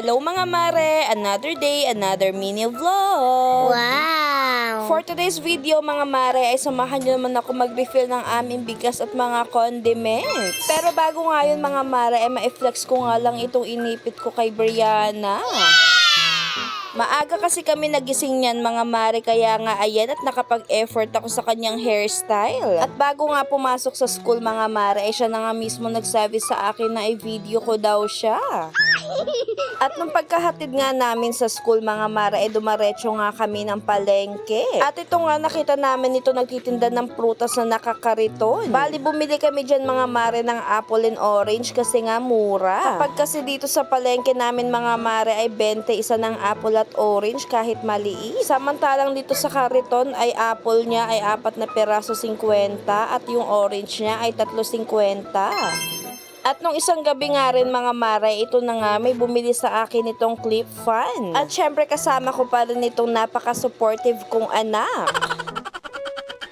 Hello mga mare! Another day, another mini vlog! Wow! For today's video mga mare ay samahan nyo naman ako mag-refill ng aming bigas at mga condiments. Pero bago nga yun mga mare ay ma-flex ko nga lang itong inipit ko kay Brianna. Maaga kasi kami nagising niyan mga mare kaya nga ayan at nakapag-effort ako sa kanyang hairstyle. At bago nga pumasok sa school mga mare ay siya na nga mismo nagsabi sa akin na i-video ko daw siya. At nung pagkahatid nga namin sa school mga mare ay dumaretso nga kami ng palengke. At ito nga nakita namin ito nagtitinda ng prutas na nakakariton. Bali bumili kami dyan mga mare ng apple and orange kasi nga mura. Kapag kasi dito sa palengke namin mga mare ay 20 isa ng apple at orange kahit maliit. Samantalang dito sa kariton ay apple niya ay apat na peraso 50 at yung orange niya ay 3.50. At nung isang gabi nga rin mga maray, ito na nga may bumili sa akin itong clip fan. At syempre kasama ko pa rin itong napaka-supportive kong anak.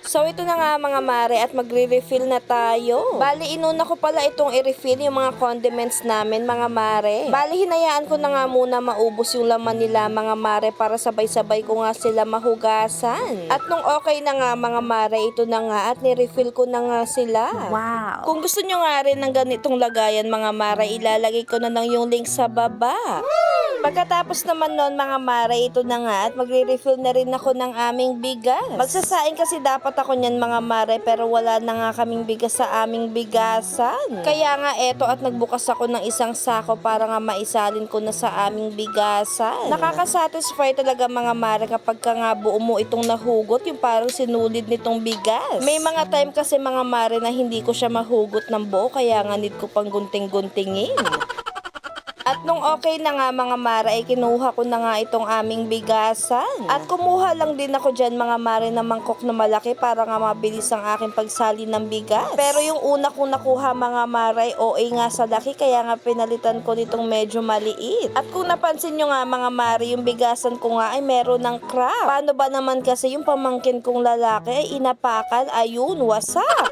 So ito na nga mga mare at magre-refill na tayo. Bali inuna ko pala itong i-refill yung mga condiments namin mga mare. Bali hinayaan ko na nga muna maubos yung laman nila mga mare para sabay-sabay ko nga sila mahugasan. At nung okay na nga mga mare ito na nga at ni-refill ko na nga sila. Wow! Kung gusto nyo nga rin ng ganitong lagayan mga mare, ilalagay ko na lang yung link sa baba. Pagkatapos naman nun mga mare, ito na nga at magre-refill na rin ako ng aming bigas. Magsasaing kasi dapat ako niyan mga mare pero wala na nga kaming bigas sa aming bigasan. Kaya nga eto at nagbukas ako ng isang sako para nga maisalin ko na sa aming bigasan. Nakakasatisfy talaga mga mare kapag ka nga buo mo itong nahugot yung parang sinulid nitong bigas. May mga time kasi mga mare na hindi ko siya mahugot ng buo kaya nga need ko pang gunting-guntingin. Nung okay na nga mga mara ay kinuha ko na nga itong aming bigasan. At kumuha lang din ako dyan mga mare na mangkok na malaki para nga mabilis ang aking pagsali ng bigas. Pero yung una kong nakuha mga mara ay OA nga sa laki kaya nga pinalitan ko nitong medyo maliit. At kung napansin nyo nga mga mare yung bigasan ko nga ay meron ng crack. Paano ba naman kasi yung pamangkin kong lalaki ay inapakan ayun wasak.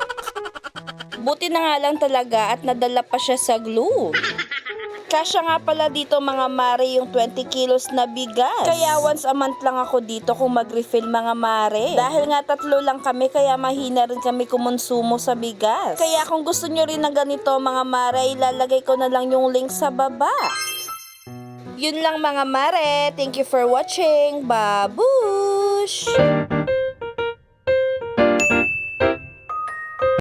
Buti na nga lang talaga at nadala pa siya sa glue. Kasya nga pala dito mga mare yung 20 kilos na bigas. Kaya once a month lang ako dito kung mag-refill mga mare. Dahil nga tatlo lang kami kaya mahina rin kami kumonsumo sa bigas. Kaya kung gusto nyo rin ng ganito mga mare, ilalagay ko na lang yung link sa baba. Yun lang mga mare. Thank you for watching. Babush!